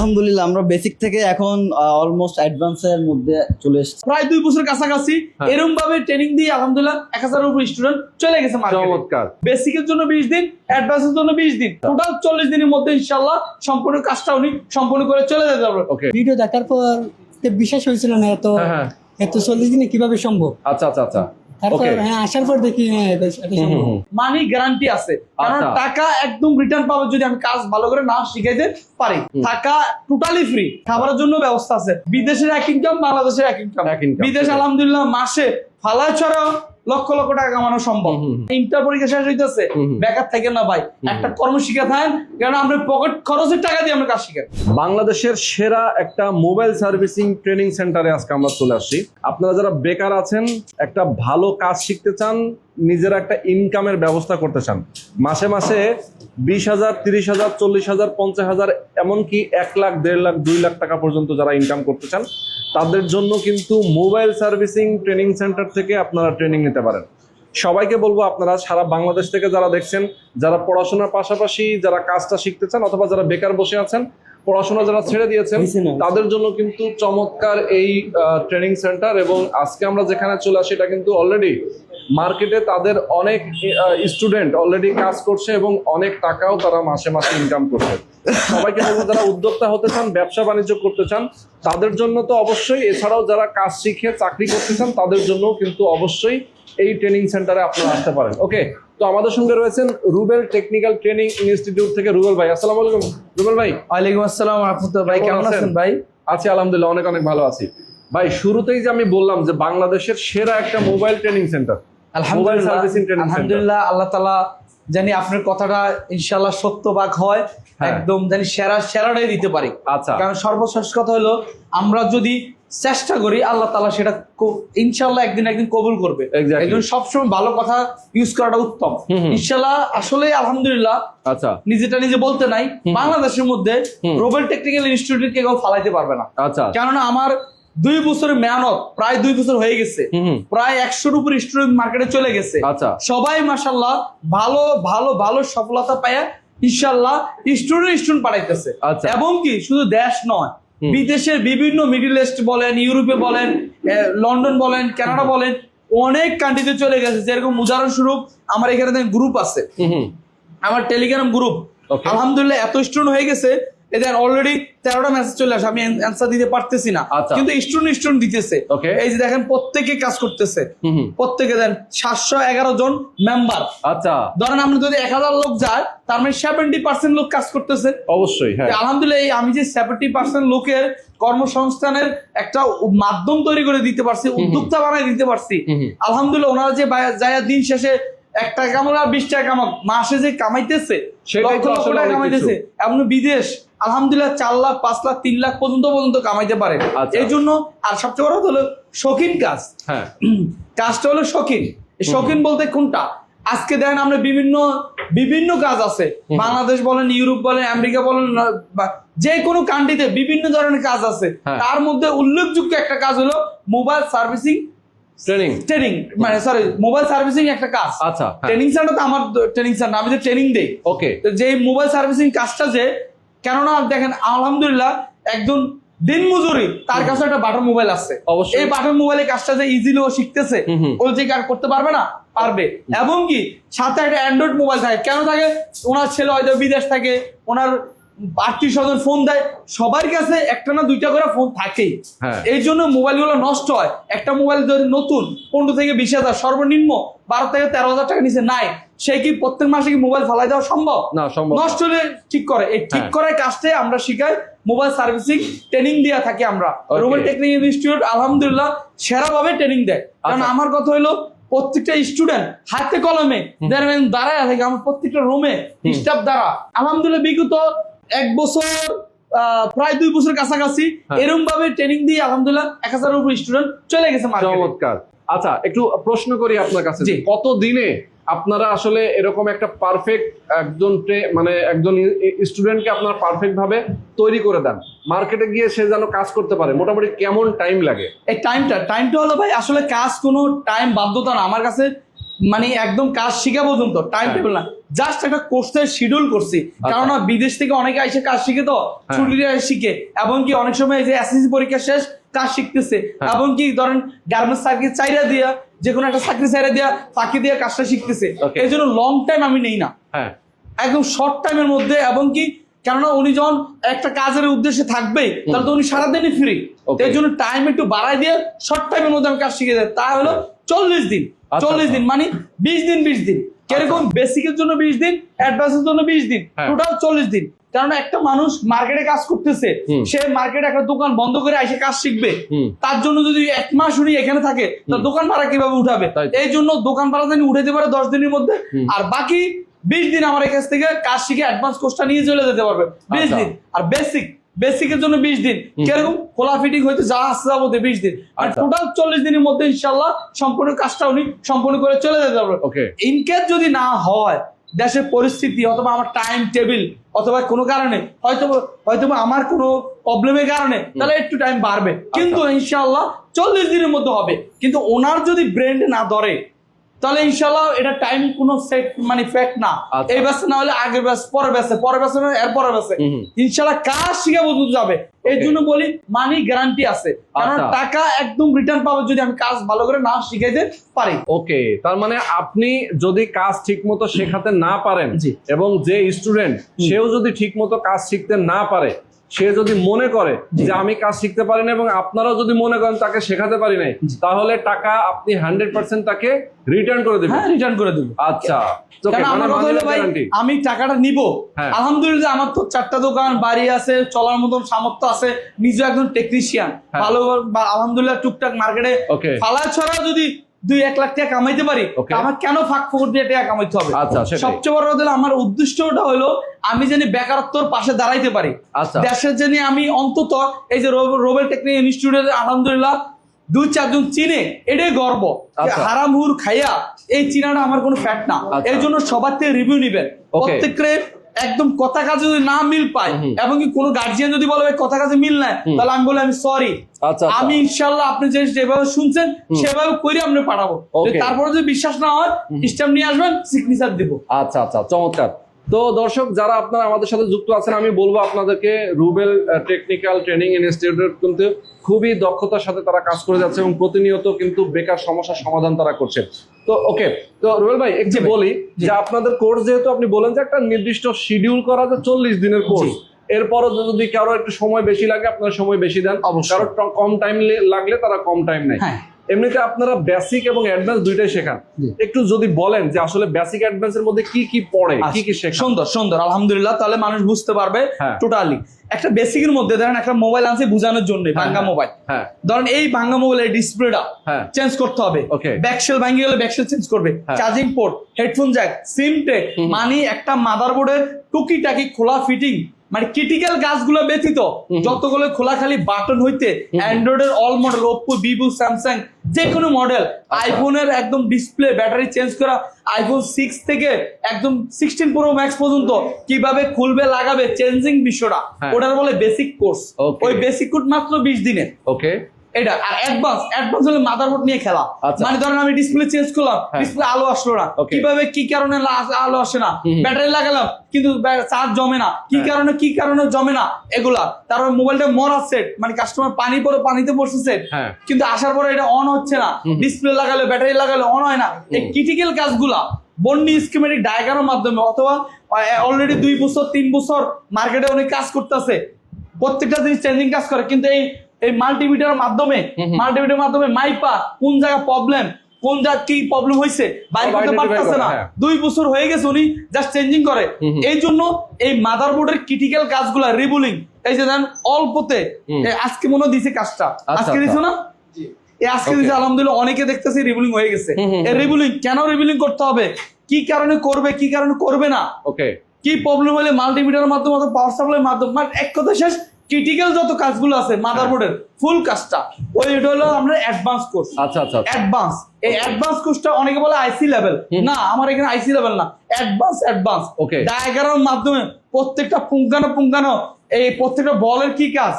আলহামদুলিল্লাহ আমরা বেসিক থেকে এখন অলমোস্ট অ্যাডভান্সের মধ্যে চলে এসেছি। প্রায় দুই বছর কাছাকাছি। এরকম ভাবে ট্রেনিং দিয়ে আলহামদুলিল্লাহ এক হাজারের উপর স্টুডেন্ট চলে গেছে মার্কেটে চমৎকার। বেসিকের জন্য বিশ দিন অ্যাডভান্সের জন্য বিশ দিন। টোটাল চল্লিশ দিনের মধ্যে ইনশাল্লাহ সম্পূর্ণ কাজটা উনি সম্পূর্ণ করে চলে যেতে পারবেন। ওকে ভিডিও দেখার পর তো বিশ্বাস হয়েছিল না এত হ্যাঁ হ্যাঁ। এত চল্লিশ দিনে কীভাবে সম্ভব? আচ্ছা আচ্ছা আচ্ছা। তারপর হ্যাঁ আসার পর দেখি হ্যাঁ। মানি গ্যারান্টি আছে। কারণ আচ্ছা। টাকা একদম রিটার্ন পাবো যদি আমি কাজ ভালো করে না শিখাইতে পারি। টাকা টোটালি ফ্রি খাবারের জন্য ব্যবস্থা আছে। বিদেশের এক ইনকাম বাংলাদেশের এক ইনকাম বিদেশ। আলহামদুলিল্লাহ মাসে ফালা ছাড়াও। লক্ষ লক্ষ টাকা কামানো সম্ভব। ইন্টার পরীক্ষা শেষ হইতেছে। বেকার থেকে না ভাই। একটা কর্ম শিখে থাকেন কারণ আমরা পকেট খরচের টাকা দিয়ে আমরা কাজ শিখেন বাংলাদেশের সেরা একটা মোবাইল সার্ভিসিং ট্রেনিং সেন্টারে আজকে আমরা চলে আসছি। আপনারা যারা বেকার আছেন একটা ভালো কাজ শিখতে চান নিজের একটা ইনকামের ব্যবস্থা করতে চান। মাসে মাসে বিশ হাজার, তিরিশ হাজার, চল্লিশ হাজার, পঞ্চাশ হাজার, এমনকি এক লাখ, দেড় লাখ, দুই লাখ টাকা পর্যন্ত যারা ইনকাম করতে চান, তাদের জন্য কিন্তু মোবাইল সার্ভিসিং ট্রেনিং সেন্টার থেকে আপনারা ট্রেনিং নিতে পারেন। সবাইকে বলব আপনারা সারা বাংলাদেশ থেকে যারা দেখছেন, যারা পড়াশোনার পাশাপাশি যারা কাজটা শিখতে চান অথবা যারা বেকার বসে আছেন পড়াশোনা যারা ছেড়ে দিয়েছেন তাদের জন্য কিন্তু চমৎকার এই ট্রেনিং সেন্টার এবং আজকে আমরা যেখানে চলে আসি এটা কিন্তু অলরেডি মার্কেটে তাদের অনেক স্টুডেন্ট অলরেডি কাজ করছে এবং অনেক টাকাও তারা মাসে মাসে ইনকাম করছে। সবাইকে বলব যারা উদ্যোক্তা হতে চান ব্যবসা বাণিজ্য করতে চান তাদের জন্য তো অবশ্যই এছাড়াও যারা কাজ শিখে চাকরি করতে চান তাদের জন্য কিন্তু অবশ্যই এই ট্রেনিং সেন্টারে আপনারা আসতে পারেন। ওকে তো আমাদের সঙ্গে রয়েছেন রুবেল টেকনিক্যাল ট্রেনিং ইনস্টিটিউট থেকে রুবেল ভাই। আসসালামু আলাইকুম। রুবেল ভাই। ওয়ালাইকুম আসসালাম রহমতুল্লাহ ভাই। কেমন আছেন? ভাই? আছি আলহামদুলিল্লাহ অনেক অনেক ভালো আছি। ভাই শুরুতেই যে আমি বললাম যে বাংলাদেশের সেরা একটা মোবাইল ট্রেনিং সেন্টার। সেন্টার। আলহামদুলিল্লাহ আল্লাহ তালা জানি আপনার কথাটা ইনশাল্লাহ সত্যবাক হয় হ্যাঁ। একদম জানি সেরা সেরাটাই দিতে পারি। আচ্ছা। কারণ সর্বশেষ কথা হলো আমরা যদি চেষ্টা করি আল্লাহ তালা সেটা ইনশাল্লাহ একদিন একদিন কবুল করবে. একজন সবসময় ভালো কথা ইউজ করাটা উত্তম। ইনশাল্লাহ আসলে আলহামদুলিল্লাহ আচ্ছা। নিজেটা নিজে বলতে নাই বাংলাদেশের মধ্যে রোবেল টেকনিক্যাল ইনস্টিটিউটকে কেউ ফালাইতে পারবে না। আচ্ছা। কেননা আমার দুই বছরের মেহনত প্রায় দুই বছর হয়ে গেছে। প্রায় একশোর উপর স্টুডেন্ট মার্কেটে চলে গেছে। আচ্ছা। সবাই মাসাল্লাহ ভালো ভালো ভালো সফলতা পায় ইনশাল্লাহ স্টুডেন্ট স্টুডেন্ট পাঠাইতেছে। আচ্ছা। এবং কি শুধু দেশ নয় বিদেশের বিভিন্ন মিডিল ইস্ট বলেন ইউরোপে বলেন লন্ডন বলেন কানাডা বলেন অনেক কান্ট্রিতে চলে গেছে। যেরকম উদাহরণস্বরূপ আমার এখানে গ্রুপ আছে। আমার টেলিগ্রাম গ্রুপ আলহামদুলিল্লাহ এত স্টুডেন্ট হয়ে গেছে এদের অলরেডি তেরোটা মেসেজ চলে আসে আমি অ্যান্সার দিতে পারতেছি না। আচ্ছা। কিন্তু স্টুডেন্ট স্টুডেন্ট দিতেছে। এই যে দেখেন প্রত্যেকে কাজ করতেছে। প্রত্যেকে দেন সাতশো এগারো জন মেম্বার আচ্ছা। ধরেন আমরা যদি এক হাজার লোক যায় তার মানে সেভেন্টি পার্সেন্ট লোক কাজ করতেছে। অবশ্যই হ্যাঁ। আলহামদুলিল্লাহ আমি যে সেভেন্টি পার্সেন্ট লোকের কর্মসংস্থানের একটা মাধ্যম তৈরি করে দিতে পারছি উদ্যোক্তা বানাই দিতে পারছি। হুম হুম। আলহামদুলিল্লাহ ওনারা যে যায় দিন শেষে এক টাকা কামাক আর বিশ টাকা কামাক মাসে যে কামাইতেছে লক্ষ লক্ষ টাকা কামাইতেছে এমন বিদেশ আলহামদুলিল্লাহ চার লাখ পাঁচ লাখ তিন লাখ পর্যন্ত পর্যন্ত কামাইতে পারে। আচ্ছা। এই জন্য আর সবচেয়ে বড় হলো শৌখিন কাজ। হ্যাঁ। কাজটা হলো শৌখিন। শৌখিন বলতে কোনটা? আজকে দেখেন আমরা বিভিন্ন বিভিন্ন কাজ আছে। বাংলাদেশ বলেন ইউরোপ বলেন আমেরিকা বলেন যে কোনো কান্ট্রিতে বিভিন্ন ধরনের কাজ আছে। হ্যাঁ। তার মধ্যে উল্লেখযোগ্য একটা কাজ হলো মোবাইল সার্ভিসিং ট্রেনিং ট্রেনিং মানে সরি মোবাইল সার্ভিসিং একটা কাজ। আচ্ছা হ্যাঁ। ট্রেনিং সেন্টার তো আমার ট্রেনিং সেন্টার আমি যে ট্রেনিং দেই। ওকে তো যে মোবাইল সার্ভিসিং কাজটা যে কেননা দেখেন আলহামদুলিল্লাহ একজন দিন মজুরি তার কাছে একটা বাটন মোবাইল আছে। অবশ্যই। এই বাটন মোবাইলের কাজটা যে ইজিলি ও শিখতেছে। ও যে কাজ করতে পারবে না পারবে। এবং কি সাথে একটা অ্যান্ড্রয়েড মোবাইল থাকে। কেন থাকে? ওনার ছেলে হয়তো বিদেশ থাকে ওনার আত্মীয় স্বজন ফোন দেয় সবার কাছে একটা না দুইটা করে ফোন থাকেই। হ্যাঁ। এই জন্য মোবাইলগুলো নষ্ট হয়। একটা মোবাইল যদি নতুন পনেরো থেকে বিশ হাজার সর্বনিম্ন বারো থেকে তেরো হাজার টাকা নিচে নাই সে কি প্রত্যেক মাসে কি মোবাইল ফালাই দেওয়া সম্ভব? না সম্ভব নষ্ট হলে ঠিক করে। এই ঠিক হ্যাঁ। করার কাজটাই আমরা শিখাই মোবাইল সার্ভিসিং ট্রেনিং দেওয়া থাকি আমরা. রোবট টেকনিক ইনস্টিটিউট আলহামদুলিল্লাহ সেরাভাবে ট্রেনিং দেয়। কারণ আচ্ছা। আমার কথা হলো প্রত্যেকটা স্টুডেন্ট হাতে কলমে দাঁড়ায় থাকে আমার প্রত্যেকটা রুমে স্টাফ দ্বারা। আলহামদুলিল্লাহ বিগত এক বছর আহ, প্রায় দুই বছর কাছাকাছি। এরকম ভাবে ট্রেনিং দিয়ে আলহামদুলিল্লাহ এক হাজারের উপর স্টুডেন্ট চলে গেছে মার্কেটে চমৎকার। আচ্ছা একটু প্রশ্ন করি আপনার কাছে। কত দিনে আপনারা আসলে এরকম একটা পারফেক্ট একজন মানে একজন স্টুডেন্টকে আপনারা পারফেক্ট ভাবে তৈরি করে দেন মার্কেটে গিয়ে সে যেন কাজ করতে পারে মোটামুটি কেমন টাইম লাগে এই টাইমটা টাইমটা হলো ভাই আসলে কাজ কোনো টাইম বাধ্যতা না আমার কাছে মানে একদম কাজ শিখা পর্যন্ত টাইম। টেবিল না জাস্ট একটা কোর্সের শিডিউল করছি কারণ বিদেশ থেকে অনেকে এসে কাজ শিখে তো হ্যাঁ। ছুটিতে শিখে এবং কি অনেক সময় যে এসএসসি পরীক্ষা শেষ কাজ শিখতেছে। হ্যাঁ। এবং কি ধরেন গার্মেন্টস চাকরি চাইরা দিয়া যে কোনো একটা চাকরি চাইরা দিয়া ফাঁকি দিয়া কাজটা শিখতেছে. এই জন্য লং টাইম আমি নেই না। হ্যাঁ। একদম শর্ট টাইমের মধ্যে এবং কি কেননা উনি যখন একটা কাজের উদ্দেশ্যে থাকবে তাহলে তো উনি সারাদিনই ফ্রি এর এই জন্য টাইম একটু বাড়াই দিয়ে শর্ট টাইমের মধ্যে আমি কাজ শিখে দেয় তা হলো চল্লিশ দিন। চল্লিশ দিন মানে বিশ দিন বিশ দিন। কীরকম বেসিকের জন্য বিশ দিন অ্যাডভান্সের জন্য বিশ দিন হ্যাঁ। টোটাল চল্লিশ দিন। কারণ একটা মানুষ মার্কেটে কাজ করতেছে সে মার্কেটে একটা দোকান বন্ধ করে এসে কাজ শিখবে। তার জন্য যদি এক মাস উনি এখানে থাকে তার দোকান ভাড়া কীভাবে উঠাবে? এই জন্য দোকান ভাড়া তিনি উঠাতে পারে দশ দিনের মধ্যে। আর বাকি বিশ দিন আমার কাছ থেকে কাজ শিখে অ্যাডভান্স কোর্সটা নিয়ে চলে যেতে পারবে। বিশ আচ্ছা। দিন। আর বেসিক বেসিকের জন্য বিশ দিন। কীরকম? খোলা ফিটিং হইতে যা আসতে যাব বিশ দিন। আর আচ্ছা। টোটাল চল্লিশ দিনের মধ্যে ইনশাল্লাহ সম্পূর্ণ কাজটা উনি সম্পূর্ণ করে চলে যেতে পারবে ইনকেস যদি না হয় দেশের পরিস্থিতি অথবা আমার টাইম টেবিল অথবা কোনো কারণে হয়তো হয়তো আমার কোনো প্রবলেমের কারণে তাহলে একটু টাইম বাড়বে। কিন্তু ইনশাল্লাহ চল্লিশ দিনের মধ্যে হবে। কিন্তু ওনার যদি ব্রেন্ড না ধরে তাহলে ইনশাল্লাহ এটা টাইম কোনো সেট মানে ফ্যাক্ট না। আচ্ছা। এই ব্যাসে না হলে আগের ব্যাস পরের ব্যাসে পরের ব্যাসে না এর পরের হুম। ইনশাল্লাহ কাজ শিখে বদলতে যাবে? এই জন্য বলি মানি গ্যারান্টি আছে। কারণ আচ্ছা। টাকা একদম রিটার্ন পাবো যদি আমি কাজ ভালো করে না শিখাইতে পারি। ওকে তার মানে আপনি যদি কাজ ঠিকমতো শেখাতে না পারেন এবং যে স্টুডেন্ট সেও যদি ঠিকমতো কাজ শিখতে না পারে সে যদি মনে করে যে আমি কাজ শিখতে পারি না এবং আপনারাও যদি মনে করেন তাকে শেখাতে পারি নাই তাহলে টাকা আপনি হান্ড্রেড পার্সেন্ট তাকে রিটার্ন করে দেবেন। হ্যাঁ রিটার্ন করে দেবো। আচ্ছা। আমি টাকাটা নিব। হ্যাঁ। আলহামদুলিল্লাহ আমার তো চারটা দোকান বাড়ি আছে চলার মতন সামর্থ্য আছে। নিজে একজন টেকনিশিয়ান হ্যাঁ। ভালো আলহামদুলিল্লাহ টুকটাক মার্কেটে. ফালা ছড়া যদি দুই এক লাখ টাকা কামাইতে পারি. আমার কেন ফাঁক ফোকর দিয়ে টাকা কামাইতে হবে আচ্ছা, সবচেয়ে বড় কথা হলো আমার উদ্দেশ্যটা হলো আমি জানি বেকারত্বর পাশে দাঁড়াইতে পারি আচ্ছা দেশের জন্য আমি অন্তত এই যে রোবেল টেকনিক ইনস্টিটিউটের আলহামদুলিল্লাহ দুই চারজন চিনে এটাই গর্ব আচ্ছা। হারামহুর খাইয়া এই চিনাটা আমার কোনো ফ্যাট না। এই জন্য সবার থেকে রিভিউ নিবেন. প্রত্যেকরে একদম কথা কাজে যদি না মিল পায় এবং কি কোনো গার্জিয়ান যদি বলে কথা কাজে মিল নাই তাহলে আমি বলি আমি সরি আচ্ছা, আচ্ছা। আমি ইনশাল্লাহ আপনি যে যেভাবে শুনছেন সেভাবে করে আমরা পাঠাবো। তারপরে যদি বিশ্বাস না হয় স্ট্যাম্প নিয়ে আসবেন সিগনেচার দিব। আচ্ছা আচ্ছা চমৎকার। তো দর্শক যারা আপনারা আমাদের সাথে যুক্ত আছেন আমি বলব আপনাদেরকে রুবেল টেকনিক্যাল ট্রেনিং ইনস্টিটিউট কিন্তু খুবই দক্ষতার সাথে তারা কাজ করে যাচ্ছে এবং প্রতিনিয়ত কিন্তু বেকার সমস্যার সমাধান তারা করছে। তো ওকে তো রুবেল ভাই একটু বলি যে আপনাদের কোর্স যেহেতু আপনি বলেন যে একটা নির্দিষ্ট শিডিউল করা যে চল্লিশ দিনের কোর্স এরপরও যদি কারও একটু সময় বেশি লাগে আপনারা সময় বেশি দেন। অবশ্যই। কারও কম টাইম লাগলে তারা কম টাইম নেয়। হ্যাঁ। এমনিতে আপনারা বেসিক এবং অ্যাডভান্স দুইটাই শেখান। একটু যদি বলেন যে আসলে বেসিক অ্যাডভান্স এর মধ্যে কি কি পড়ে কি কি আচ্ছা, শেখান? সুন্দর সুন্দর আলহামদুলিল্লাহ তাহলে মানুষ বুঝতে পারবে হ্যাঁ। টোটালি একটা বেসিক এর মধ্যে ধরেন একটা মোবাইল আনছে বোঝানোর জন্য ভাঙ্গা মোবাইল হ্যাঁ। ধরেন এই ভাঙ্গা মোবাইলের ডিসপ্লেটা হ্যাঁ। চেঞ্জ করতে হবে. ব্যাকসেল ভাঙ্গি গেলে ব্যাকসেল চেঞ্জ করবে। হ্যাঁ। Charging port headphone jack sim take মানে একটা মাদারবোর্ডের টুকিটাকি খোলা ফিটিং মানে ক্রিটিক্যাল গাছগুলো ব্যতীত যতগুলো খোলাখালি বাটন হইতে অ্যান্ড্রয়েড এর all model Oppo Vivo Samsung যে কোনো মডেল। আইফোনের একদম ডিসপ্লে ব্যাটারি চেঞ্জ করা আইফোন সিক্স থেকে একদম সিক্সটিন প্রো ম্যাক্স পর্যন্ত কীভাবে খুলবে লাগাবে চেঞ্জিং বিষয়টা হ্যাঁ। ওটার বলে বেসিক কোর্স ওই বেসিক কোর্স মাত্র বিশ দিনে ওকে এটা আর অ্যাডভান্স অ্যাডভান্স হলে মাদারবোর্ড নিয়ে খেলা। আচ্ছা। মানে ধরেন আমি ডিসপ্লে চেঞ্জ করলাম হ্যাঁ। ডিসপ্লে আলো আসলো না। কীভাবে কি কারণে আলো আসে না। ব্যাটারি লাগালাম কিন্তু চার্জ জমে না। কি হ্যাঁ। কারণে কি কারণে জমে না? এগুলা। তারপর মোবাইলটা মরা সেট মানে কাস্টমার পানি পরে পানিতে পড়ছে সেট হ্যাঁ। কিন্তু আসার পরে এটা অন হচ্ছে না। ডিসপ্লে লাগালে ব্যাটারি লাগালে অন হয় না। এই ক্রিটিক্যাল কাজগুলা বন্ডি স্কিমেটিক ডায়াগ্রামের মাধ্যমে অথবা অলরেডি দুই বছর তিন বছর মার্কেটে অনেক কাজ করতেছে। প্রত্যেকটা জিনিস চেঞ্জিং কাজ করে কিন্তু এই এই মাল্টিমিটারের মাধ্যমে মাল্টিমিটারের মাধ্যমে মাইপা কোন জায়গা প্রবলেম কোন জায়গা কি প্রবলেম হয়েছে বাইরে করতে পারতেছে না। হ্যাঁ। দুই বছর হয়ে গেছে উনি জাস্ট চেঞ্জিং করে। এই জন্য এই মাদারবোর্ডের ক্রিটিক্যাল কাজগুলা রিবুলিং এই যে দেন অল্পতে আজকে মনে দিছে কাজটা। আজকে আচ্ছা। দিছো না? এই আজকে দিছে আলহামদুলিল্লাহ অনেকে দেখতেছি রিবুলিং হয়ে গেছে। এই রিবুলিং কেন রিবুলিং করতে হবে? কি কারণে করবে কি কারণে করবে না? ওকে কি প্রবলেম হলে মাল্টিমিটারের মাধ্যমে অথবা পাওয়ার সাপ্লাইয়ের মাধ্যমে মানে এক কথা শেষ ক্রিটিক্যাল যত কাজগুলো আছে মাদারবোর্ডের ফুল কাজটা ওই এটা হলো আমরা অ্যাডভান্স কোর্স আচ্ছা আচ্ছা আচ্ছা। অ্যাডভান্স এই অ্যাডভান্স কোর্সটা অনেকে বলে আইসি লেভেল না আমার এখানে আইসি লেভেল না। অ্যাডভান্স অ্যাডভান্স ওকে ডায়াগ্রামের মাধ্যমে প্রত্যেকটা পুঙ্খানো পুঙ্খানো এই প্রত্যেকটা বলের কি কাজ।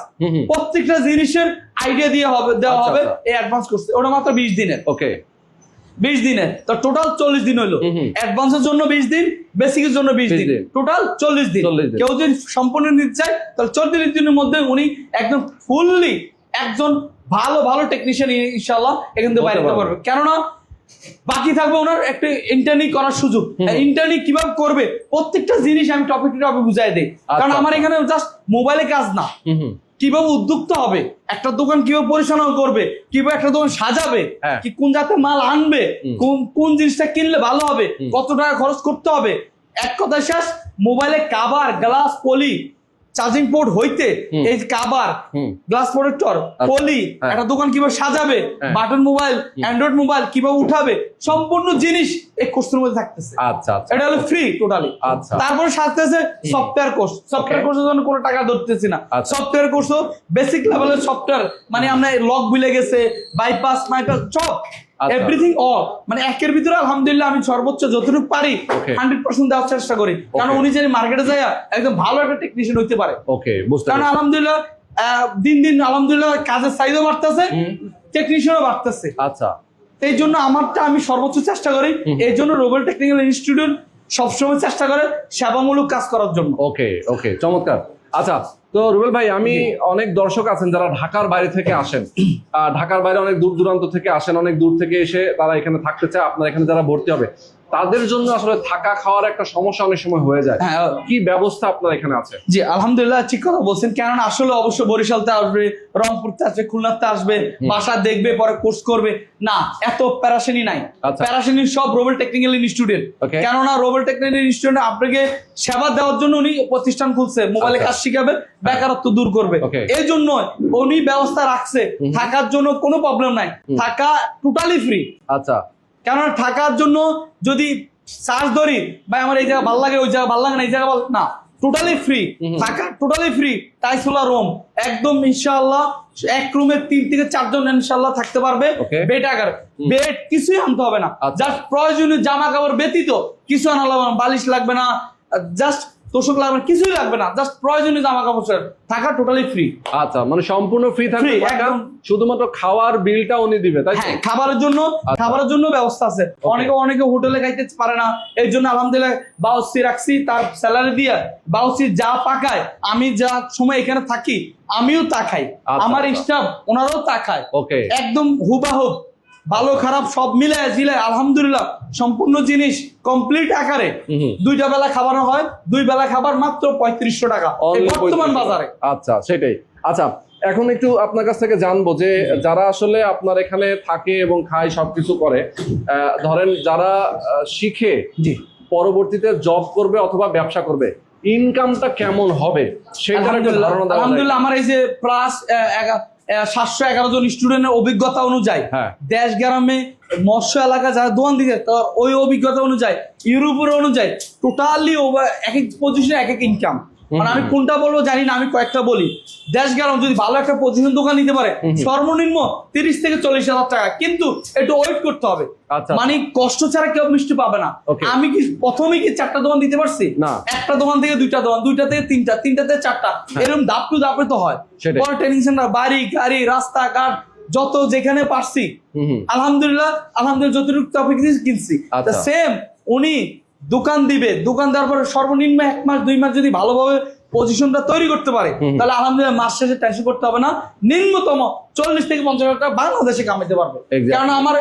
প্রত্যেকটা জিনিসের আইডিয়া দিয়ে হবে দেওয়া আচ্ছা, হবে আচ্ছা। এই অ্যাডভান্স কোর্স ওটা মাত্র বিশ দিনের। ওকে বিশ দিনে। তো টোটাল চল্লিশ দিন হলো। অ্যাডভান্সের জন্য বিশ দিন বেসিকের জন্য বিশ দিন। টোটাল চল্লিশ দিন। 40 কেউ যদি সম্পূর্ণ নিতে চায় তাহলে চল্লিশ দিনের মধ্যে উনি একদম ফুললি একজন ভালো ভালো টেকনিশিয়ান ইনশাল্লাহ এখান থেকে বাইরে পারবে। কেননা বাকি থাকবে ওনার একটা ইন্টার্নি করার সুযোগ। ইন্টার্নি কীভাবে করবে? প্রত্যেকটা জিনিস আমি টপিক টপিক বুঝাই দিই। কারণ আচ্ছা, আমার আচ্ছা। এখানে জাস্ট মোবাইলে কাজ না। কীভাবে উদ্যুক্ত হবে? একটা দোকান কীভাবে পরিচালনা করবে? কীভাবে একটা দোকান সাজাবে? হ্যাঁ। কি কোন জাতের মাল আনবে? কোন কোন জিনিসটা কিনলে ভালো হবে? কত টাকা খরচ করতে হবে? এক কথা শেষ মোবাইলে cover glass poly charging port হইতে এই কাবার গ্লাস প্রোটেক্টর পলি হ্যাঁ। একটা দোকান কীভাবে সাজাবে। বাটন মোবাইল অ্যান্ড্রয়েড মোবাইল কীভাবে উঠাবে সম্পূর্ণ জিনিস এই কোর্সের মধ্যে থাকতেছে। আচ্ছা আচ্ছা। এটা হলো ফ্রি টোটালি আচ্ছা। তারপরে সাথে আছে সফটওয়্যার কোর্স সফটওয়্যার কোর্সের জন্য কোনো টাকা ধরতেছি না। আচ্ছা। সফটওয়্যার কোর্সও বেসিক লেভেলের সফটওয়্যার মানে আমরা লক ভুলে গেছে বাইপাস মাইপাস সব। আচ্ছা। এভরিথিং অল মানে একের ভিতরে আলহামদুলিল্লাহ আমি সর্বোচ্চ যতটুকু পারি হান্ড্রেড পার্সেন্ট দেওয়ার চেষ্টা করি। কারণ উনি যদি মার্কেটে যায় একদম ভালো একটা টেকনিশিয়ান হইতে পারে। ওকে বুঝতে কারণ আলহামদুলিল্লাহ দিন দিন আলহামদুলিল্লাহ কাজের সাইজও বাড়তেছে। টেকনিশিয়ানও বাড়তেছে। আচ্ছা। এই জন্য আমারটা আমি সর্বোচ্চ চেষ্টা করি। এই জন্য রোবেল টেকনিক্যাল ইনস্টিটিউট সবসময় চেষ্টা করে সেবামূলক কাজ করার জন্য। ওকে ওকে চমৎকার। আচ্ছা তো রুবেল ভাই আমি অনেক দর্শক আছেন যারা ঢাকার বাইরে থেকে আসেন। আহ, ঢাকার বাইরে অনেক দূর দূরান্ত থেকে আসেন অনেক দূর থেকে এসে তারা এখানে থাকতে চায়। আপনার এখানে যারা ভর্তি হবে তাদের জন্য আসলে থাকা খাওয়ার একটা সমস্যা অনেক সময় হয়ে যায়। হ্যাঁ কি ব্যবস্থা আপনার এখানে আছে? জি আলহামদুলিল্লাহ ঠিক কথা বলছেন। কেননা আসলে অবশ্য বরিশালতে আসবে রংপুরতে আসবে খুলনাতে আসবে বাসা দেখবে পরে কোর্স করবে। না এত প্যারাশানি নাই। আচ্ছা। প্যারাশানি সব রোবেল টেকনিক্যাল ইনস্টিটিউট কেননা রোবেল টেকনিক্যাল ইনস্টিটিউট আপনাকে সেবা দেওয়ার জন্য উনি প্রতিষ্ঠান খুলছে মোবাইলে আচ্ছা। কাজ শিখাবে বেকারত্ব দূর করবে. এই জন্য উনি ব্যবস্থা রাখছে। থাকার জন্য কোনো প্রবলেম নাই। থাকা টোটালি ফ্রি আচ্ছা। কেননা থাকার জন্য যদি চার্জ ধরি ভাই আমার এই জায়গা ভালো লাগে ওই জায়গা ভালো লাগে না এই জায়গা ভালো না। টোটালি ফ্রি থাকা টোটালি ফ্রি টাইসোলা রুম একদম ইনশাআল্লাহ এক রুমে তিন থেকে চারজন ইনশাআল্লাহ থাকতে পারবে. বেড আকার বেড কিছুই আনতে হবে না। আচ্ছা। জাস্ট প্রয়োজনীয় জামা কাপড় ব্যতীত কিছু আনা লাগবে না বালিশ লাগবে না। জাস্ট তোষক লাগবে না কিছুই লাগবে না জাস্ট প্রয়োজনীয় জামা কাপড় থাকা টোটালি ফ্রি আচ্ছা মানে সম্পূর্ণ ফ্রি থাকবে একদম। শুধুমাত্র খাওয়ার বিলটা উনি দিবে তাই হ্যাঁ খাবারের জন্য খাবারের জন্য ব্যবস্থা আছে। অনেকে অনেকে হোটেলে খাইতে পারে না এই জন্য আলহামদুলিল্লাহ বাউসি রাখছি তার স্যালারি দিয়ে বাউসি যা পাকায় আমি যা সময় এখানে থাকি আমিও তা খাই। আচ্ছা, আমার আচ্ছা। স্টাফ ওনারাও তা খায়। ওকে একদম হুবাহুব ভালো খারাপ সব মিলায় জিলায় আলহামদুলিল্লাহ সম্পূর্ণ জিনিস কমপ্লিট আকারে। দুইটা বেলা খাবারও হয় দুই বেলা খাবার মাত্র পঁয়ত্রিশশো টাকা। বর্তমান বাজারে। আচ্ছা সেটাই। আচ্ছা এখন একটু আপনার কাছ থেকে জানব যে যারা আসলে আপনার এখানে থাকে এবং খায় সবকিছু করে ধরেন যারা শিখে পরবর্তীতে জব করবে অথবা ব্যবসা করবে ইনকামটা কেমন হবে? সেটার। আলহামদুলিল্লাহ। আমার এই যে প্লাস সাতশো এগারো জন স্টুডেন্টের অভিজ্ঞতা অনুযায়ী হ্যাঁ। দেশ গ্রামে মৎস্য এলাকা যারা দোয়ান দিতে তো ওই অভিজ্ঞতা অনুযায়ী ইউরোপের অনুযায়ী টোটালি এক এক পজিশনে এক এক ইনকাম মানে আমি কোনটা বলব জানি না আমি কয়েকটা বলি। দেশ গেলাম যদি ভালো একটা পজিশন দোকান নিতে পারে সর্বনিম্ন তিরিশ থেকে চল্লিশ হাজার টাকা। কিন্তু একটু ওয়েট করতে হবে। আচ্ছা। মানে কষ্ট ছাড়া কেউ মিষ্টি পাবে না। আমি কি প্রথমে কি চারটা দোকান দিতে পারছি? একটা দোকান থেকে দুইটা দোকান দুইটা থেকে তিনটা তিনটা থেকে চারটা। এরকম ধাপ টু ধাপে তো হয়। পরে ট্রেনিং সেন্টার বাড়ি গাড়ি রাস্তাঘাট যত যেখানে পারছি। হুম হুম। আলহামদুলিল্লাহ আলহামদুলিল্লাহ যতটুকু টপিক কিনছি। আচ্ছা। সেম উনি দোকান দিবে। দোকান দেওয়ার পরে সর্বনিম্ন এক মাস দুই মাস যদি ভালোভাবে পজিশনটা তৈরি করতে পারে তাহলে আলহামদুলিল্লাহ মাস শেষে টেনশন করতে হবে না। নিম্নতম চল্লিশ থেকে পঞ্চাশ হাজার টাকা বাংলাদেশে কামাইতে পারবে. কারণ আমার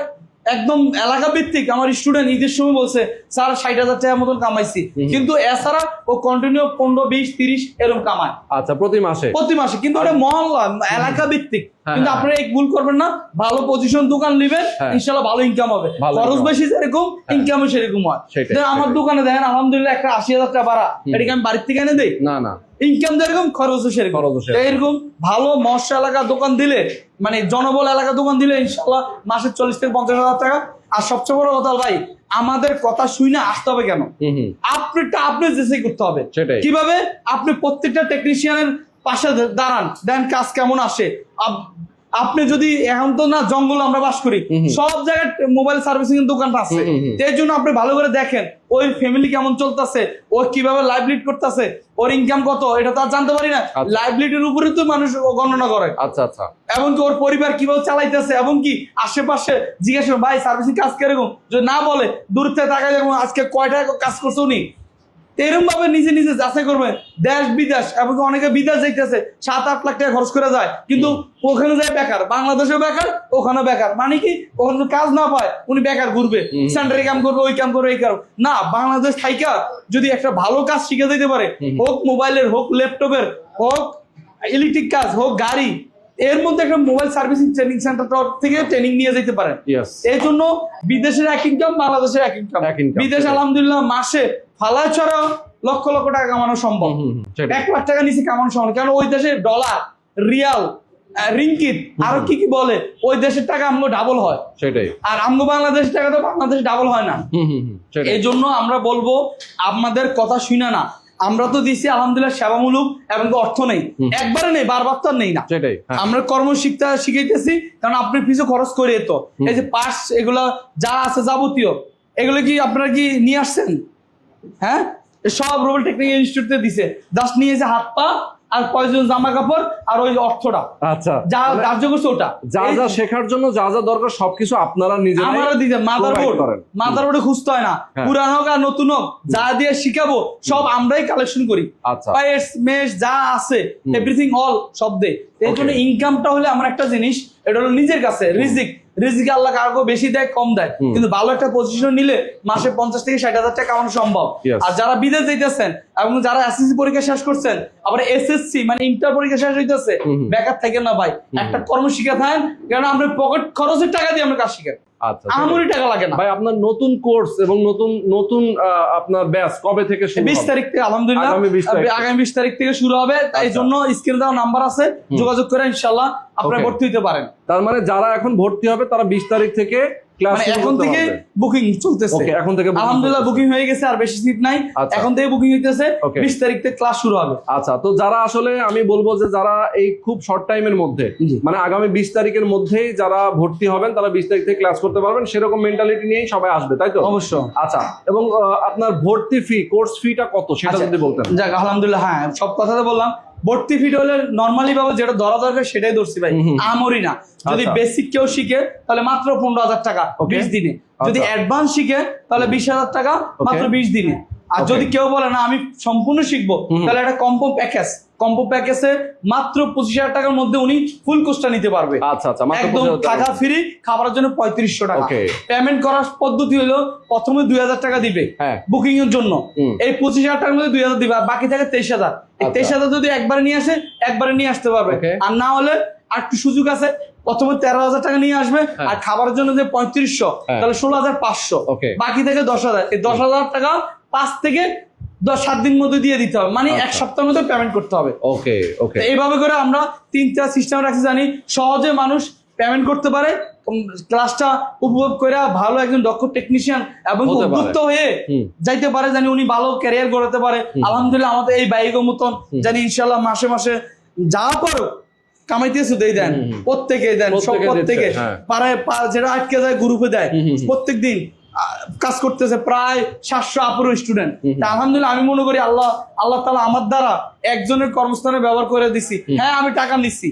একদম এলাকা ভিত্তিক আমার স্টুডেন্ট ঈদের সময় বলছে স্যার ষাট হাজার টাকার মতন কামাইছি। কিন্তু এছাড়া ও কন্টিনিউ পনেরো বিশ তিরিশ এরকম কামায়। আচ্ছা প্রতি মাসে? প্রতি মাসে। কিন্তু ওটা মহল্লা এলাকা ভিত্তিক কিন্তু হ্যাঁ। আপনারা এক ভুল করবেন না। ভালো পজিশন দোকান নেবেন হ্যাঁ। ইনশাল্লাহ ভালো ইনকাম হবে। খরচ বেশি যেরকম ইনকামও সেরকম হয়। আমার দোকানে দেখেন আলহামদুলিল্লাহ একটা আশি হাজার টাকা ভাড়া। এটাকে আমি বাড়ির থেকে এনে দেই? না না। ইনকাম যেরকম খরচও সেরকম। এরকম ভালো মৎস্য এলাকা দোকান দিলে মানে জনবল এলাকা দোকান দিলে ইনশাল্লাহ মাসে চল্লিশ থেকে পঞ্চাশ হাজার টাকা। আর সবচেয়ে বড় কথা ভাই আমাদের কথা শুই না আসতে হবে কেন? আপনারটা আপনি যেসেই করতে হবে। কীভাবে? আপনি প্রত্যেকটা টেকনিশিয়ানের পাশে দাঁড়ান দেন কাজ কেমন আসে? আপনি যদি এখন তো না জঙ্গল আমরা বাস করি। সব জায়গায় মোবাইল সার্ভিসিং এর দোকানটা আছে। এর জন্য আপনি ভালো করে দেখেন ওই ফ্যামিলি কেমন চলতেছে ও কীভাবে লাইভ লিড করতেছে ওর ইনকাম কত এটা তো আর জানতে পারি না। লাইভ লিডের উপরে তো মানুষ গণনা করে। আচ্ছা আচ্ছা। এমনকি ওর পরিবার কীভাবে চালাইতেছে এবং কি আশেপাশে জিজ্ঞাসা ভাই সার্ভিসিং কাজ কীরকম? যদি না বলে দূর থেকে তাকায় দেখুন আজকে কয়টা কাজ করছে উনি? এরকম ভাবে নিজে নিজে যাচাই করবে। দেশ বিদেশ এবং অনেকে বিদেশ যাইতেছে সাত আট লাখ টাকা খরচ করে যায়। কিন্তু ওখানে যায় বেকার বাংলাদেশেও বেকার ওখানে বেকার। মানে কি ওখানে কাজ না পায় উনি বেকার ঘুরবে। সেন্টারে কাম করবে ওই কাম করবে এই কাম না বাংলাদেশ থাইকা যদি একটা ভালো কাজ শিখে দিতে পারে হোক মোবাইলের হোক ল্যাপটপের হোক ইলেকট্রিক কাজ হোক গাড়ি এর মধ্যে একটা মোবাইল সার্ভিসিং ট্রেনিং সেন্টার থেকে ট্রেনিং নিয়ে যেতে পারেন ইয়েস এই জন্য বিদেশের এক ইনকাম বাংলাদেশের এক ইনকাম বিদেশ আলহামদুলিল্লাহ মাসে ফালা ছাড়া লক্ষ লক্ষ টাকা কামানো সম্ভব। এক লাখ টাকা নিচে কামানো সম্ভব কারণ ওই দেশে ডলার রিয়াল রিঙ্কিত আরও কি কি বলে ওই দেশের টাকা আমগো ডাবল হয়। সেটাই। আর আমগো বাংলাদেশের টাকা তো বাংলাদেশ ডাবল হয় না। এই জন্য আমরা বলব আপনাদের কথা শুনে না। আমরা তো দিছি আলহামদুলিল্লাহ সেবামূলক এবং অর্থ নেই। একবারে নেই বারবার তো আর নেই না। সেটাই হ্যাঁ। আমরা কর্ম শিখতে শিখাইতেছি কারণ আপনি পিছু খরচ করে তো। এই যে পাস এগুলা যা আছে যাবতীয় এগুলো কি আপনারা কি নিয়ে আসছেন? হ্যাঁ? সব রোবল টেকনিক ইনস্টিটিউটে দিছে। জাস্ট নিয়েছে হাত পা আর কয়েকজন জামা কাপড় আর ওই অর্থটা। আচ্ছা। যা ধার্য করছে ওটা। যা যা শেখার জন্য যা যা দরকার সবকিছু আপনারা নিজেরাই আমারও দিতে মাদারবোর্ড provide করেন। মাদারবোর্ডে খুঁজতে হয় না। হ্যাঁ। পুরানো হোক আর নতুন হোক যা দিয়ে শিখাবো সব আমরাই কালেকশন করি। আচ্ছা। পায়েস মেশ যা আছে এভরিথিং অল সব দে এই জন্য. ইনকামটা হলে আমার একটা জিনিস এটা হলো নিজের কাছে রিজিক। রিজিক আল্লাহ কারও বেশি দেয় কম দেয়। কিন্তু ভালো একটা পজিশন নিলে মাসে পঞ্চাশ থেকে ষাট হাজার টাকা কামানো সম্ভব। আর যারা বিদেশ যাইতেছেন এবং যারা এসএসসি পরীক্ষা শেষ করছেন আবার এসএসসি মানে ইন্টার পরীক্ষা শেষ হইতেছে। বেকার থাকেন না ভাই একটা কর্ম শিখে থাকেন কারণ আমরা পকেট খরচের টাকা দিয়ে আমরা কাজ শিখেন আচ্ছা সেটাই। আহামরি টাকা লাগে না ভাই আপনার নতুন কোর্স এবং নতুন নতুন আপনার ব্যাচ কবে থেকে শুরু বিশ হবে? তারিখ থেকে আলহামদুলিল্লাহ আগামী 20 তারিখ থেকে। বিশ তারিখ থেকে শুরু হবে তাই আচ্ছা। জন্য স্ক্রিনে দেওয়া নাম্বার আছে যোগাযোগ করে ইনশাল্লাহ আপনারা ভর্তি হতে পারেন তার মানে যারা এখন ভর্তি হবে তারা বিশ তারিখ থেকে মানে এখন থেকে বুকিং চলতেছে। এখন থেকে আলহামদুলিল্লাহ বুকিং হয়ে গেছে আর বেশি সিট নাই। আচ্ছা। এখন থেকে বুকিং হইতেছে বিশ তারিখ থেকে ক্লাস শুরু হবে। আচ্ছা তো যারা আসলে আমি বলব যে যারা এই খুব শর্ট টাইমের মধ্যে মানে আগামী বিশ তারিখের মধ্যেই যারা ভর্তি হবেন তারা বিশ তারিখ থেকে ক্লাস করতে পারবেন। সেরকম মেন্টালিটি নিয়েই সবাই আসবে তাই তো? অবশ্য আচ্ছা এবং আপনার ভর্তি ফি কোর্স ফিটা কত? সেটা আচ্ছা। যদি বলতেন। যাক আলহামদুলিল্লাহ হ্যাঁ সব কথাতে বললাম। ভর্তি ফিট হলে নর্মালি ভাবে যেটা ধরা দরকার সেটাই ধরছি ভাই। আমরি না। যদি আচ্ছা। বেসিক কেউ শিখে তাহলে মাত্র পনেরো হাজার টাকা বিশ দিনে। যদি আচ্ছা। অ্যাডভান্স শিখে তাহলে বিশ হাজার টাকা মাত্র বিশ দিনে। আর যদি কেউ বলে না আমি সম্পূর্ণ শিখব তাহলে একটা কম্পো প্যাকেজ। কম্পো প্যাকেজে মাত্র পঁচিশ হাজার টাকার মধ্যে উনি ফুল কোর্সটা নিতে পারবে। আচ্ছা আচ্ছা একদম 25,000 টাকা। ফ্রি খাবারের জন্য পঁয়ত্রিশশো টাকা। পেমেন্ট করার পদ্ধতি হলো প্রথমে দুই হাজার টাকা দিবে হ্যাঁ। বুকিং এর জন্য। এই পঁচিশ হাজার টাকার মধ্যে দুই হাজার দিবে আর বাকি থাকে তেইশ হাজার। এই আচ্ছা। তেইশ হাজার যদি একবারে নিয়ে আসে একবারে নিয়ে আসতে পারবে। আর না হলে আর একটু সুযোগ আছে প্রথমে তেরো হাজার টাকা নিয়ে আসবে হ্যাঁ। আর খাবারের জন্য যে পঁয়ত্রিশশো হ্যাঁ। তাহলে ষোলো হাজার পাঁচশো। বাকি থেকে দশ হাজার। এই দশ হাজার টাকা পাঁচ থেকে দশ সাত দিন মধ্যে দিয়ে দিতে হবে। মানে এক আচ্ছা। সপ্তাহের মধ্যে পেমেন্ট করতে হবে। ওকে ওকে এইভাবে করে আমরা তিনটা সিস্টেম রাখছি জানি। সহজে মানুষ পেমেন্ট করতে পারে। ক্লাসটা উপভোগ করে ভালো একজন দক্ষ টেকনিশিয়ান এবং উদ্বুদ্ধ হয়ে যাইতে পারে জানি উনি ভালো ক্যারিয়ার গড়াতে পারে। আলহামদুলিল্লাহ আমাদের এই বাইকের মতন জানি ইনশাল্লাহ মাসে মাসে যা পারো কামাইতে শুধুই দেন। প্রত্যেকে দেন সব প্রত্যেকে। হ্যাঁ। পারে পা- যেটা আটকে যায় গ্রুপে দেয়। প্রত্যেক দিন কাজ করতেছে প্রায় সাতশো আপুরো স্টুডেন্ট হুম, হুম। আলহামদুলিল্লাহ আমি মনে করি আল্লাহ আল্লাহ তালা আমার দ্বারা একজনের কর্মস্থানে ব্যবহার করে দিছি। হ্যাঁ আমি টাকা নিচ্ছি।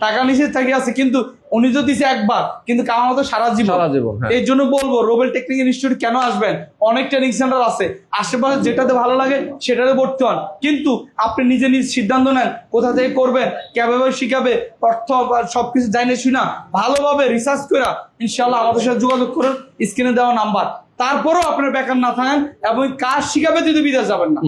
টাকা নিচে থেকে আছে কিন্তু উনি তো দিছে একবার কিন্তু কামানো তো সারা জীবন। সারা জীবন, হ্যাঁ। এই জন্য বলব রোবেল টেকনিক ইনস্টিটিউট কেন আসবেন? অনেক ট্রেনিং সেন্টার আছে। আশেপাশে যেটাতে ভালো লাগে সেটাতে ভর্তি হন। কিন্তু আপনি নিজে নিজ সিদ্ধান্ত নেন কোথা থেকে করবেন কেভাবে শিখাবে অর্থ সবকিছু জানিয়ে শুনা ভালোভাবে রিসার্চ করে ইনশাল্লাহ আমাদের সাথে যোগাযোগ করুন। স্ক্রিনে দেওয়া নাম্বার। তারপরেও আপনার বেকার না থাকেন এবং কাজ শিখাবে যদি বিদেশ যাবেন না।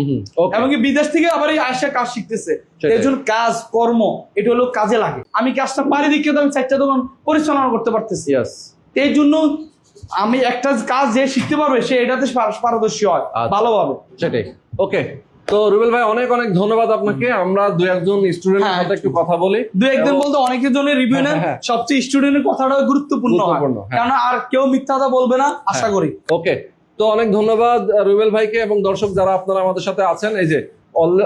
এমনকি বিদেশ থেকে আবার এই আসে কাজ শিখতেছে। একজন কাজ কর্ম এটা হলো কাজে লাগে। আমি কাজটা পারি দিকে আমি চারটা দোকান পরিচালনা করতে পারতেছি। ইয়েস এই জন্য আমি একটা কাজ যে শিখতে পারবে সে এটাতে পার- পারদর্শী হয় আচ্ছা। ভালোভাবে। সেটাই। ওকে তো রুবেল ভাই অনেক অনেক ধন্যবাদ আপনাকে। আমরা দু একজন স্টুডেন্টের হ্যাঁ, সাথে একটু কথা বলি। দু একদিন বলতে অনেকের জন্য রিভিউ নেন। হ্যাঁ। সবচেয়ে স্টুডেন্টের কথাটা গুরুত্বপূর্ণ হয়। কারণ আর কেউ মিথ্যা কথা বলবে না আশা করি। ওকে তো অনেক ধন্যবাদ রুবেল ভাইকে এবং দর্শক যারা আপনারা আমাদের সাথে আছেন। এই যে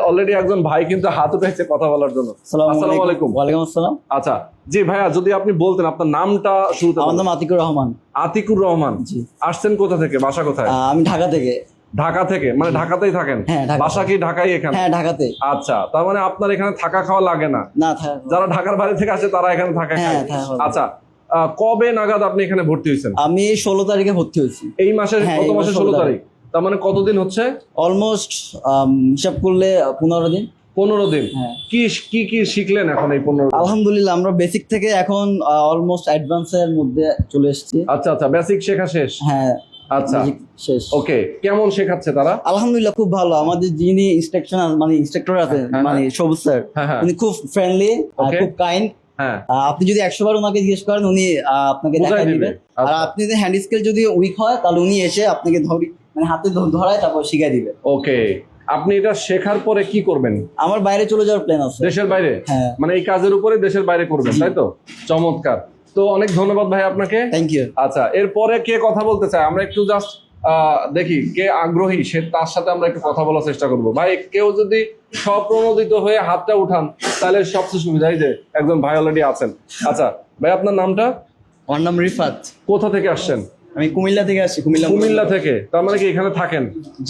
অলরেডি একজন ভাই কিন্তু হাত উঠেছে কথা বলার জন্য। আসসালামু আলাইকুম। ওয়ালাইকুম আসসালাম। আচ্ছা জি ভাইয়া যদি আপনি বলতেন আপনার নামটা শুরুতে আমার নাম আতিকুর রহমান। আতিকুর রহমান। জি। আসছেন কোথা থেকে? বাসা কোথায়? আমি ঢাকা থেকে। ঢাকা থেকে? মানে ঢাকাতেই থাকেন? হ্যাঁ, বাসা কি ঢাকাই এখানে? হ্যাঁ ঢাকাতে আচ্ছা তার মানে আপনার এখানে থাকা খাওয়া লাগে না? না যারা ঢাকার বাইরে থেকে আসে তারা এখানে থাকা হ্যাঁ। আচ্ছা কবে নাগাদ আপনি এখানে ভর্তি হয়েছেন? আমি ষোলো তারিখে ভর্তি হয়েছি। এই মাসের হ্যাঁ, কত এই মাসের ষোলো 16 তারিখ। তার মানে কতদিন হচ্ছে? অলমোস্ট হিসাব করলে পনেরো দিন। পনেরো দিন। হ্যাঁ। কি কি কি শিখলেন এখন এই পনেরো? আলহামদুলিল্লাহ আমরা বেসিক থেকে এখন অলমোস্ট অ্যাডভান্সের মধ্যে চলে এসেছি। আচ্ছা আচ্ছা বেসিক শেখা শেষ? হ্যাঁ। আচ্ছা। শেষ। ওকে কেমন শেখাচ্ছে তারা? আলহামদুলিল্লাহ খুব ভালো। আমাদের যিনি ইনস্ট্রাকশন মানে ইনস্ট্রাক্টর আছেন হ্যাঁ, মানে সবুজ স্যার হ্যাঁ হ্যাঁ। উনি খুব ফ্রেন্ডলি খুব কাইন্ড হ্যাঁ। আপনি যদি একশো বার ওনাকে জিজ্ঞেস করেন উনি আপনাকে বুঝাই দিবে। আর আচ্ছা। আপনি যদি হ্যান্ড স্কেল যদি উইক হয় তাহলে উনি এসে আপনাকে ধরি মানে হাতে ধরায় তারপর শিখাই দিবে। ওকে আপনি এটা শেখার পরে কি করবেন? আমার বাইরে চলে যাওয়ার প্ল্যান আছে। দেশের বাইরে? হ্যাঁ। মানে এই কাজের উপরে দেশের বাইরে করবেন তাই তো? চমৎকার। তো অনেক ধন্যবাদ ভাই আপনাকে। থ্যাংক ইউ আচ্ছা এরপরে কে কথা বলতে চায়? আমরা একটু জাস্ট দেখি কে আগ্রহী সে তার সাথে আমরা একটু কথা বলার চেষ্টা করব। ভাই কেউ যদি স্বপ্রণোদিত হয়ে হাতটা উঠান তাহলে সবচেয়ে সুবিধা যে একজন ভাই অলরেডি আছেন। আচ্ছা ভাই আপনার নামটা? আমার নাম রিফাত। কোথা থেকে আসছেন? আমি কুমিল্লা থেকে আসছি কুমিল্লা কুমিল্লা থেকে তার মানে কি এখানে থাকেন?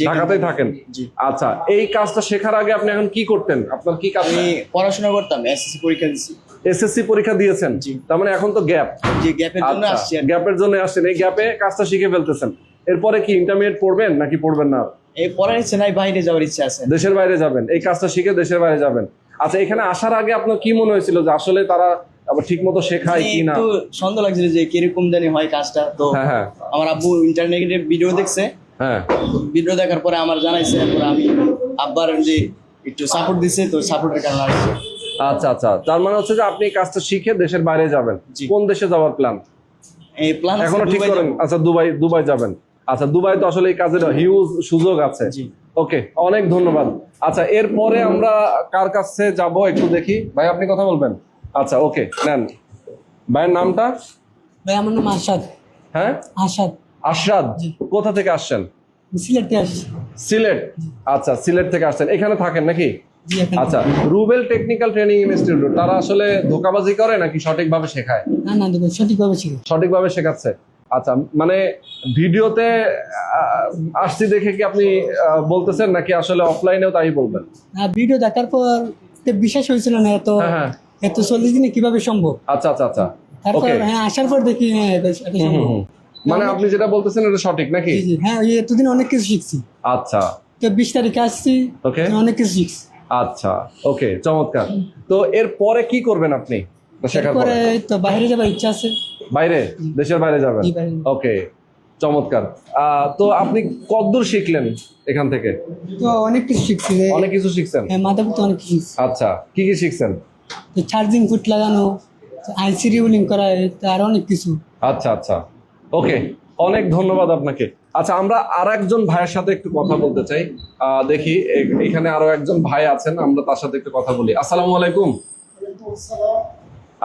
ঢাকাতেই থাকেন? জি। আচ্ছা এই কাজটা শেখার আগে আপনি এখন কি করতেন? আপনার কি কাজ আমি পড়াশোনা করতাম এসএসসি পরীক্ষা দিছি। এসএসসি পরীক্ষা দিয়েছেন। তার মানে এখন তো গ্যাপ যে গ্যাপের জন্য আচ্ছা জন্য আসছেন। এই গ্যাপে কাজটা শিখে ফেলতেছেন। এরপরে কি ইন্টারমিডিয়েট পড়বেন নাকি পড়বেন না? এই পড়ার ইচ্ছে নাই বাইরে যাওয়ার ইচ্ছা আছে। দেশের বাইরে যাবেন। এই কাজটা শিখে দেশের বাইরে যাবেন। আচ্ছা এখানে আসার আগে আপনার কি মনে হয়েছিল যে আসলে তারা আবার ঠিক মতো শেখায় কি না একটু সন্দেহ লাগছিল যে কীরকম জানি হয় কাজটা। তো হ্যাঁ হ্যাঁ। আমার আব্বু ইন্টারনেটে ভিডিও দেখছে। হ্যাঁ। ভিডিও দেখার পরে আমার জানাইছে তারপরে আমি আব্বার যে একটু সাপোর্ট দিছে তো সাপোর্টের কারণে আসছে। আচ্ছা আচ্ছা। তার মানে হচ্ছে যে আপনি কাজটা শিখে দেশের বাইরে যাবেন। কোন দেশে যাওয়ার প্ল্যান এই প্ল্যান এখনও ঠিক করেন আচ্ছা দুবাই দুবাই যাবেন। আচ্ছা দুবাই তো আসলে এই কাজের হিউজ সুযোগ আছে। জি। ওকে অনেক ধন্যবাদ। আচ্ছা এরপরে আমরা কার কাছে যাব একটু দেখি? ভাই আপনি কথা বলবেন? আচ্ছা ওকে নেন। ভাইয়ের নামটা? ভাই আমার নাম আসাদ হ্যাঁ? আসাদ আশরাদ কোথা থেকে আসছেন? সিলেটে সিলেট। আচ্ছা সিলেট থেকে আসছেন। এখানে থাকেন নাকি? আচ্ছা রুবেল টেকনিক্যাল ট্রেনিং ইনস্টিটিউট তারা আসলে ধোকাবাজি করে নাকি সঠিকভাবে শেখায়? না না সঠিকভাবে শিখে সঠিকভাবে শেখাচ্ছে। আচ্ছা মানে ভিডিওতে আসছি দেখে কি আপনি বলতেছেন নাকি আসলে অফলাইনেও তাই বলবেন? আর ভিডিও দেখার পর বিশ্বাস হয়েছিল না এত হ্যাঁ হ্যাঁ। এত চল্লিশ দিনে কীভাবে সম্ভব? আচ্ছা আচ্ছা আচ্ছা। তারপর হ্যাঁ আসার পর দেখি হ্যাঁ এটা এটা সম্ভব। মানে আপনি যেটা বলতেছেন এটা সঠিক নাকি? হ্যাঁ এতদিন অনেক কিছু শিখছি। আচ্ছা। তো বিশ তারিখে আসছি। অনেক কিছু শিখছি। আচ্ছা ওকে চমৎকার। তো এর পরে কি করবেন আপনি? শেখার পরে? তো বাইরে যাবার ইচ্ছা আছে। বাইরে? দেশের বাইরে যাবেন? ওকে চমৎকার। তো আপনি কতদূর শিখলেন এখান থেকে? তো অনেক কিছু শিখছি অনেক কিছু শিখছেন? হ্যাঁ মাথাপিতে তো অনেক কিছু আচ্ছা কি কি শিখছেন? তো চার্জিং ফুট লাগানো আইসি রিউলিং করা আর অনেক কিছু। আচ্ছা আচ্ছা ওকে অনেক ধন্যবাদ আপনাকে। আচ্ছা আমরা আর একজন ভাইয়ের সাথে একটু কথা বলতে চাই। দেখি এখানে আরও একজন ভাই আছেন আমরা তার সাথে একটু কথা বলি। আসসালামু আলাইকুম।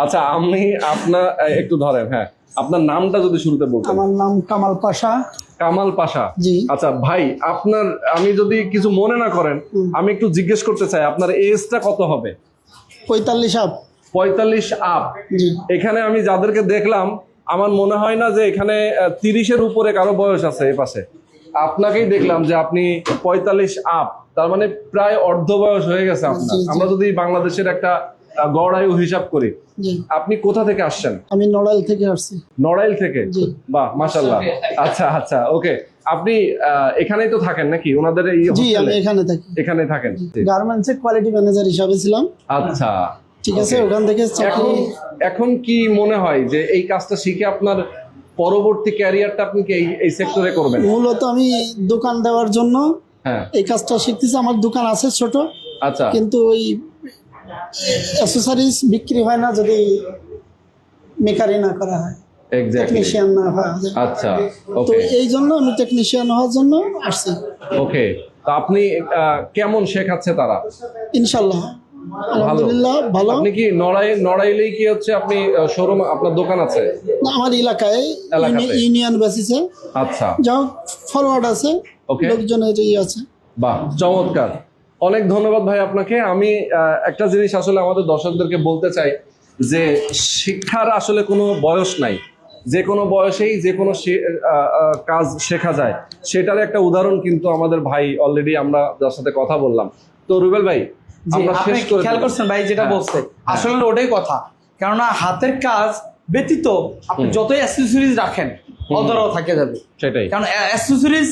আচ্ছা আমি আপনার একটু ধরেন হ্যাঁ। আপনার নামটা যদি শুনতে বলতেন। আমার নাম কামাল পাশা। কামাল পাশা। জি। আচ্ছা ভাই আপনার আমি যদি কিছু মনে না করেন আমি একটু জিজ্ঞেস করতে চাই আপনার এজটা কত হবে? পঁয়তাল্লিশ আপ পঁয়তাল্লিশ আপ এখানে আমি যাদেরকে দেখলাম আমার মনে হয় না যে এখানে তিরিশের উপরে কারও বয়স আছে এই পাশে। আপনাকেই দেখলাম যে আপনি পঁয়তাল্লিশ আপ তার মানে প্রায় অর্ধ বয়স হয়ে গেছে আপনার। আমরা যদি বাংলাদেশের একটা আহ, গড় আয়ু হিসাব করি আপনি কোথা থেকে আসছেন? আমি নড়াইল থেকে আসছি। নড়াইল থেকে? বাহ মাশাল্লাহ আচ্ছা আচ্ছা ওকে আপনি এখানেই তো থাকেন নাকি? ওনাদের এই জি আমি এখানে থাকি। এখানে থাকেন গার্মেন্টসে কোয়ালিটি ম্যানেজার হিসাবে ছিলাম। আচ্ছা। ঠিক আছে ওখান থেকে এখন এখন কি মনে হয় যে এই কাজটা শিখে আপনার পরবর্তী ক্যারিয়ারটা আপনি কি এই- এই সেক্টরে করবেন? মূলত আমি দোকান দেওয়ার জন্য হ্যাঁ। এই কাজটা শিখতেছি। আমার দোকান আছে ছোট আচ্ছা। কিন্তু ওই অ্যাসেসরিজ বিক্রি হয় না যদি মেকারি না করা হয়। টেকনিশিয়ান না হয় আচ্ছা তো এই জন্য আমি টেকনিশিয়ান হওয়ার জন্য আসছি। ওকে তো আপনি কেমন শেখাচ্ছে তারা? ইনশাল্লাহ আলহামদুলিল্লাহ ভালো। আপনি কি নড়াই নড়াইলেই কি হচ্ছে আপনি শোরুম আপনার দোকান আছে? না, আমার এলাকায়। ইউনিয়ন বেসিসে। আচ্ছা। যাও ফরওয়ার্ড আছে. লোকজনের ই আছে। বাহ চমৎকার। অনেক ধন্যবাদ ভাই আপনাকে। আমি একটা জিনিস আসলে আমাদের দর্শকদেরকে বলতে চাই যে শিক্ষার আসলে কোনো বয়স নাই। যে কোনো বয়সেই যে কোনো কাজ শেখা যায়। সেটার একটা উদাহরণ কিন্তু আমাদের ভাই অলরেডি আমরা যার সাথে কথা বললাম। তো রুবেল ভাই আমরা শেষ করে খেয়াল করছেন ভাই যেটা হ্যাঁ, বলছে। আসলে ওটাই কথা। কেননা হাতের কাজ ব্যতীত আপনি যতই অ্যাক্সেসরিজ রাখেন অধরাও থাকে যাবে। সেটাই। কারণ অ্যাক্সেসরিজ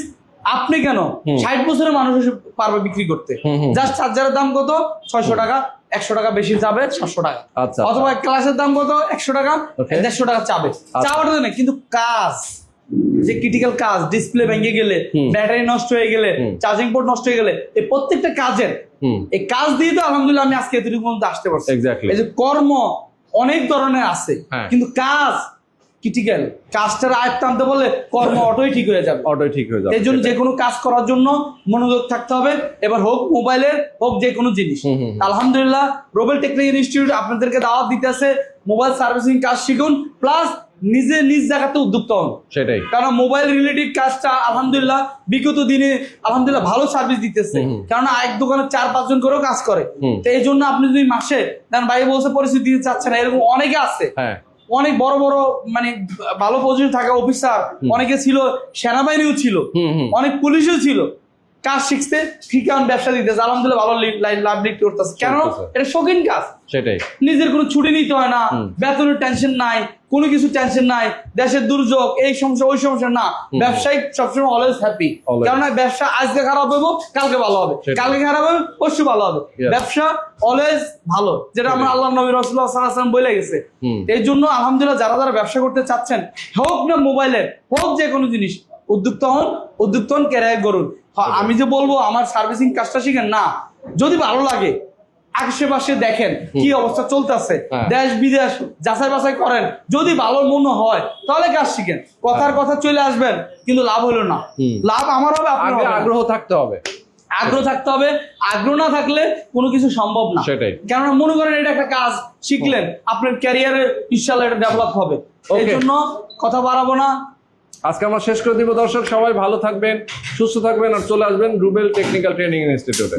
আপনি কেন ষাট বছরের মানুষ পারবে বিক্রি করতে। জাস্ট চার্জারের দাম কত? ছয়শো টাকা একশো টাকা বেশি যাবে সাতশো টাকা। আচ্ছা, অথবা ক্লাসের দাম কত? একশো টাকা দেড়শো টাকা চাবে। আচ্ছা। চাওয়াটা তো নেই কিন্তু কাজ। যে ক্রিটিক্যাল কাজ ডিসপ্লে ভেঙে গেলে ব্যাটারি নষ্ট হয়ে গেলে চার্জিং পোর্ট নষ্ট হয়ে গেলে এই প্রত্যেকটা কাজের এই কাজ দিয়ে তো আলহামদুলিল্লাহ আমি আজকে এতটুকু পর্যন্ত আসতে পারছি। এই যে কর্ম অনেক ধরনের আছে হ্যাঁ। কিন্তু কাজ ক্রিটিক্যাল কাজটার আয়ত্ত আনতে বললে কর্ম অটোই ঠিক হয়ে যাবে। অটোই ঠিক হয়ে যাবে এই জন্য যে কোনো কাজ করার জন্য মনোযোগ থাকতে হবে। এবার হোক মোবাইলের হোক যে কোনো জিনিস। হুম, হুম, হুম। আলহামদুলিল্লাহ রোবেল টেকনিক ইনস্টিটিউট আপনাদেরকে দাওয়াত দিতেছে। মোবাইল সার্ভিসিং কাজ শিখুন প্লাস নিজে নিজ জায়গাতে উদ্যুক্ত হন। সেটাই। কারণ মোবাইল রিলেটেড কাজটা আলহামদুলিল্লাহ বিগত দিনে আলহামদুলিল্লাহ ভালো সার্ভিস দিতেছে। কারণ এক দোকানে চার পাঁচজন করেও কাজ করে। তো এই জন্য আপনি যদি মাসে দেন ভাই বলছে পরিস্থিতি দিতে চাচ্ছে না এরকম অনেকে আছে। হ্যাঁ। অনেক বড় বড় মানে ভালো পজিশন থাকা অফিসার অনেকে ছিল সেনাবাহিনীও ছিল। অনেক পুলিশও ছিল। কাজ শিখতে ঠিক কারণ ব্যবসা দিতেছে আলহামদুলিল্লাহ ভালো লাভ লিড করতেছে কেন? এটা শৌখিন কাজ। সেটাই। নিজের কোনো ছুটি নিতে হয় না। বেতনের টেনশন নাই কোনো কিছু টেনশন নাই। দেশের দুর্যোগ এই সমস্যা ওই সমস্যা না। ব্যবসায়িক সবসময় অলওয়েজ হ্যাপি. কেননা ব্যবসা আজকে খারাপ হবে কালকে ভালো হবে। কালকে খারাপ হবে পরশু ভালো হবে। ব্যবসা অলওয়েজ ভালো। যেটা আমরা আল্লাহ নবী রসুল্লাহ সাল্লাম বলে গেছে। এই জন্য আলহামদুলিল্লাহ যারা যারা ব্যবসা করতে চাচ্ছেন হোক না মোবাইলের হোক যে কোনো জিনিস উদ্যুক্ত হন উদ্যুক্ত হন ক্যারিয়ার করুন আমি যে বলব আমার সার্ভিসিং কাজটা শিখেন। না যদি ভালো লাগে আশেপাশে দেখেন কি অবস্থা চলতেছে হ্যাঁ। দেশ বিদেশ যাচাই বাছাই করেন। যদি ভালো মনে হয় তাহলে কাজ শিখেন। কথার কথা চলে আসবেন কিন্তু লাভ হলো না। লাভ আমার হবে আপনার। আগ্রহ থাকতে হবে। আগ্রহ থাকতে হবে। আগ্রহ না থাকলে কোনো কিছু সম্ভব না। সেটাই। কেননা মনে করেন এটা একটা কাজ শিখলেন আপনার ক্যারিয়ারে ইনশাল্লাহ এটা ডেভেলপ হবে। এই জন্য কথা বাড়াবো না। আজকে আমরা শেষ করে দিব। দর্শক, সবাই ভালো থাকবেন, সুস্থ থাকবেন, আর চলে আসবেন রুবেল টেকনিক্যাল ট্রেনিং ইনস্টিটিউটে।